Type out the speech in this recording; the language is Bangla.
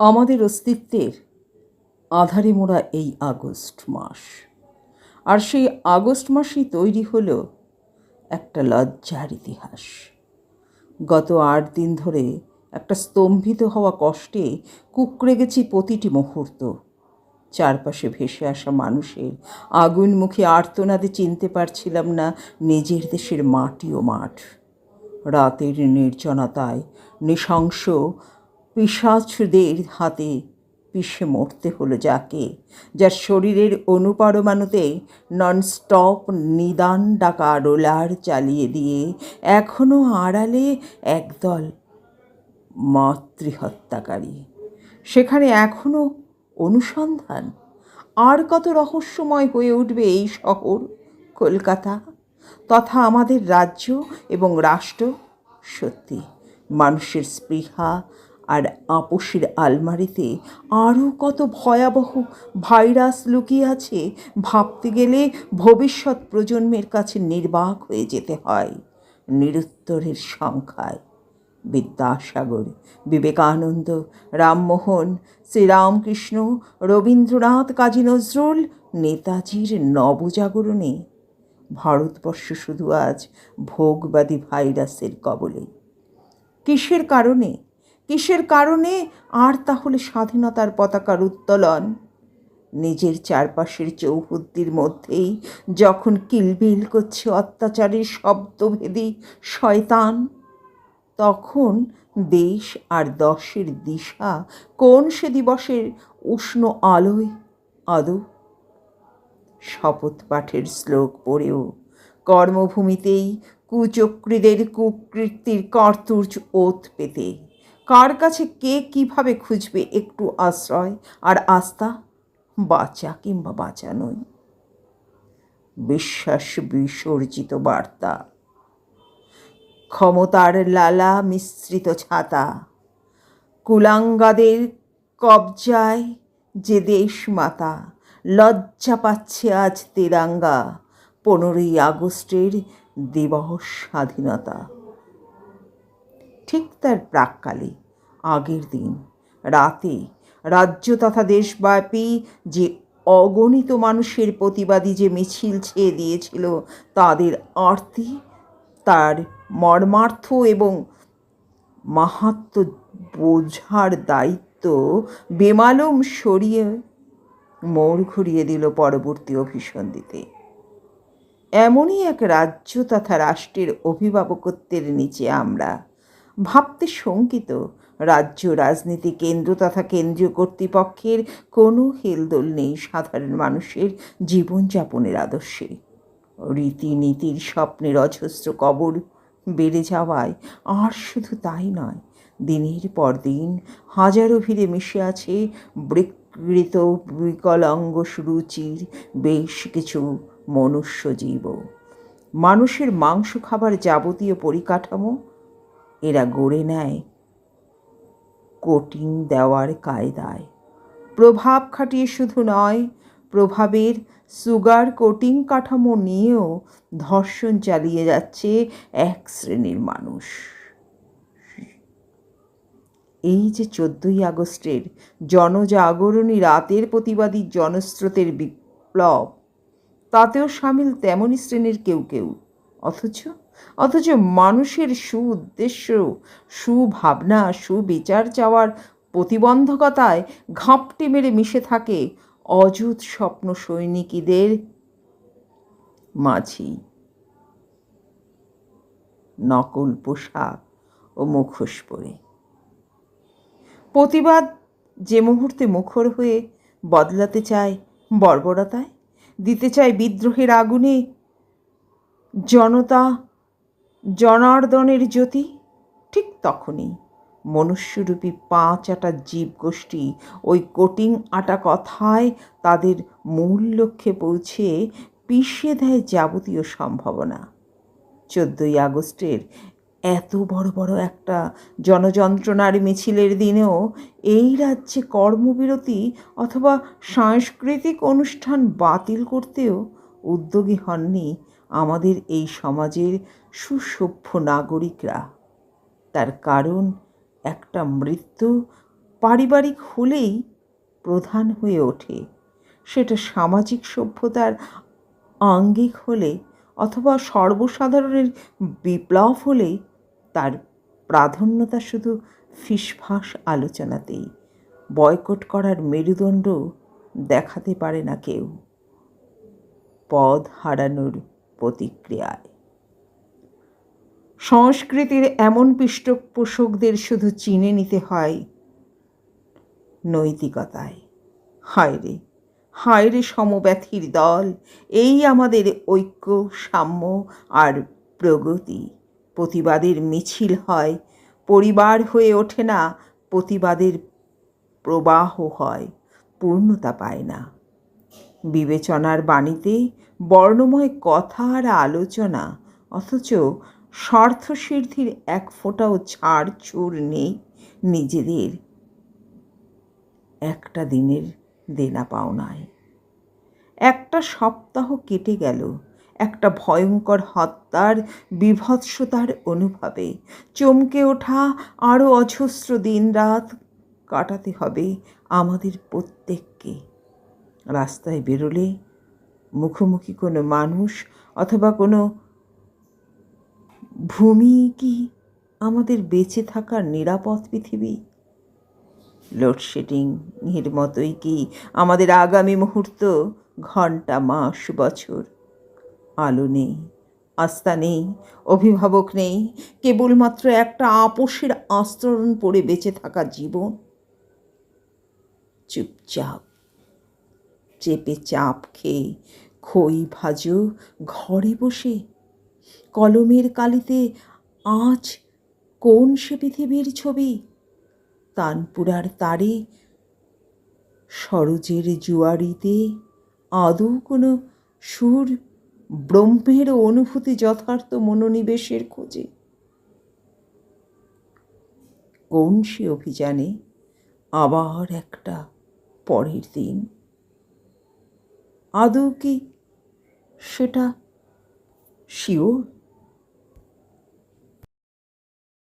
আমাদের অস্তিত্বের আধারে মোড়া এই আগস্ট মাস। আর সেই আগস্ট মাসেই তৈরি হলো একটা লজ্জার ইতিহাস। গত আট দিন ধরে একটা স্তম্ভিত হওয়া কষ্টে কুকড়ে গেছি প্রতিটি মুহূর্ত। চারপাশে ভেসে আসা মানুষের আগুনমুখী আর্তনাদে চিনতে পারছিলাম না নিজের দেশের মাটি ও মাঠ। রাতের নির্জনতায় নৃশংস পিসাচদের হাতে পিষে মরতে হলো যাকে, যার শরীরের অনুপারমাণুতে ননস্টপ নিদান ডাকা রোলার চালিয়ে দিয়ে এখনও আড়ালে একদল মাতৃহত্যাকারী। সেখানে এখনও অনুসন্ধান। আর কত রহস্যময় হয়ে উঠবে এই শহর, কলকাতা? তথা আমাদের রাজ্য এবং রাষ্ট্র সত্যি মানুষের স্পৃহা আর আপোষের আলমারিতে আরও কত ভয়াবহ ভাইরাস লুকিয়ে আছে ভাবতে গেলে ভবিষ্যৎ প্রজন্মের কাছে নির্বাক হয়ে যেতে হয় নিরুত্তরের সংখ্যায়। বিদ্যাসাগর, বিবেকানন্দ, রামমোহন, শ্রীরামকৃষ্ণ, রবীন্দ্রনাথ, কাজী নজরুল, নেতাজির নবজাগরণে। ভারতবর্ষ শুধু আজ ভোগবাদী ভাইরাসের কবলে। কিসের কারণে কিসের কারণে? আর তাহলে স্বাধীনতার পতাকার উত্তোলন। নিজের চারপাশের চৌহদ্দির মধ্যেই যখন কিলবিল করছে অত্যাচারের শব্দভেদী শয়তান, তখন দেশ আর দশের দিশা কোন সে দিবসের উষ্ণ আলোয় আদৌ? শপথ পাঠের শ্লোক পড়েও কর্মভূমিতেই কুচক্রীদের কুকৃতির কার্তুজ ওত পেতে কার কাছে কে কীভাবে খুঁজবে? একটু আশ্রয় আর আস্থা, বাঁচা কিংবা বাঁচা নয়। বিশ্বাস বিসর্জিত বার্তা। ক্ষমতার লালা মিশ্রিত ছাতা। কুলাঙ্গাদের কবজায় যে দেশ মাতা, লজ্জা পাচ্ছে আজ তেরাঙ্গা, পনেরোই আগস্টের দিবস স্বাধীনতা। ঠিক তার প্রাককালে, আগের দিন। রাতে রাজ্য তথা দেশব্যাপী যে অগণিত মানুষের প্রতিবাদী যে মিছিল ছেয়ে দিয়েছিল, তাদের আরতি, তার মর্মার্থ এবং মাহাত্ম বোঝার দায়িত্ব বেমালুম সরিয়ে মোড় ঘুরিয়ে দিল পরবর্তী অভিসন্ধিতে। এমনই এক রাজ্য তথা রাষ্ট্রের অভিভাবকত্বের নিচে আমরা ভাবতে শঙ্কিত। রাজ্য রাজনীতি কেন্দ্র তথা কেন্দ্রীয় কর্তৃপক্ষের কোনো হেলদোল নেই সাধারণ মানুষের জীবনযাপনের আদর্শে। রীতিনীতির স্বপ্নের অজস্র কবর বেড়ে যাওয়ায় আর শুধু তাই নয়, দিনের পর দিন হাজারো ভিড়ে মিশে আছে বিকৃত বিকলাঙ্গ রুচির বেশ কিছু মনুষ্য জীব মানুষের মাংস খাবার যাবতীয় পরিকাঠামো এরা গড়ে নেয়। কোটিং দেওয়ার কায়দায়। প্রভাব খাটিয়ে শুধু নয়, প্রভাবের সুগার কোটিং কাঠামো নিয়েও ধর্ষণ চালিয়ে যাচ্ছে এক শ্রেণির মানুষ। এই যে চোদ্দই আগস্টের জনজাগরণী রাতের প্রতিবাদী জনস্রোতের বিপ্লব, তাতেও সামিল তেমনই শ্রেণির কেউ কেউ। অথচ অথচ মানুষের সুউদ্দেশ্য, সুভাবনা, সুবিচার চাওয়ার প্রতিবন্ধকতায় ঘাপটি মেরে মিশে থাকে অযুত স্বপ্ন সৈনিকীদের মাঝি নকল পোশাক ও মুখোশ পরে। প্রতিবাদ যে মুহূর্তে মুখর হয়ে বদলাতে চায় বর্বরতায়, দিতে চায় বিদ্রোহের আগুনে, জনতা জনার্দনের জ্যোতি ঠিক তখনই মনুষ্যরূপী পাঁচ আটা জীবগোষ্ঠী ওই কোটিং আটা কথায় তাদের মূল লক্ষ্যে পৌঁছে পিষিয়ে দেয় যাবতীয় সম্ভাবনা। চোদ্দোই আগস্টের এত বড় বড় একটা জনযন্ত্রণার মিছিলের দিনেও এই রাজ্যে কর্মবিরতি অথবা সাংস্কৃতিক অনুষ্ঠান বাতিল করতেও উদ্যোগী হননি আমাদের এই সমাজের সুসভ্য নাগরিকরা। তার কারণ, একটা মৃত্যু পারিবারিক হলেই প্রধান হয়ে ওঠে। সেটা সামাজিক সভ্যতার আঙ্গিক হলে অথবা সর্বসাধারণের বিপ্লব হলে তার প্রাধান্যতা শুধু ফিসফাস আলোচনাতেই। বয়কট করার মেরুদণ্ড দেখাতে পারে না কেউ। পদ হারানোর প্রতিক্রিয়ায়। সংস্কৃতির এমন পৃষ্ঠপোষকদের শুধু চিনে নিতে হয় নৈতিকতায়। হায় রে হায় রে সমব্যথীর দল, এই আমাদের ঐক্য, সাম্য আর প্রগতি। প্রতিবাদের মিছিল হয়, পরিবার হয়ে ওঠে না, প্রতিবাদের প্রবাহ হয়, পূর্ণতা পায় না। বিবেচনার বাণীতে বর্ণময় কথা আর আলোচনা, অথচ স্বার্থসিদ্ধির এক ফোঁটাও ছাড় ছুড় নেই নিজেদের। একটা দিনের দেনা পাওনায়। একটা সপ্তাহ কেটে গেল, একটা ভয়ঙ্কর হত্যার বিভৎসতার অনুভবে। চমকে ওঠা আরও অজস্র দিন রাত কাটাতে হবে আমাদের প্রত্যেককে। রাস্তায় বেরোলে মুখোমুখি কোনো মানুষ অথবা কোনো ভূমি কি আমাদের বেঁচে থাকার নিরাপদ পৃথিবী? লোডশেডিং এর মতোই কি আমাদের আগামী মুহূর্ত ঘণ্টা, মাস, বছর? আলো নেই, আস্থা নেই, অভিভাবক নেই, কেবলমাত্র একটা আপোষের আস্তরণ পড়ে বেঁচে থাকা জীবন? চুপচাপ চেপে চাপ খেয়ে খই ভাজো ঘরে বসে। কলমের কালিতে আজ কোন সে পৃথিবীর ছবি? তানপুরার তারে সরোজের জুয়ারিতে আদৌ কোনো সুর ব্রহ্মের অনুভূতি যথার্থ মনোনিবেশের খোঁজে? কোন সে অভিযানে আবার একটা পরের দিন? আদৌ কি সেটা শিওর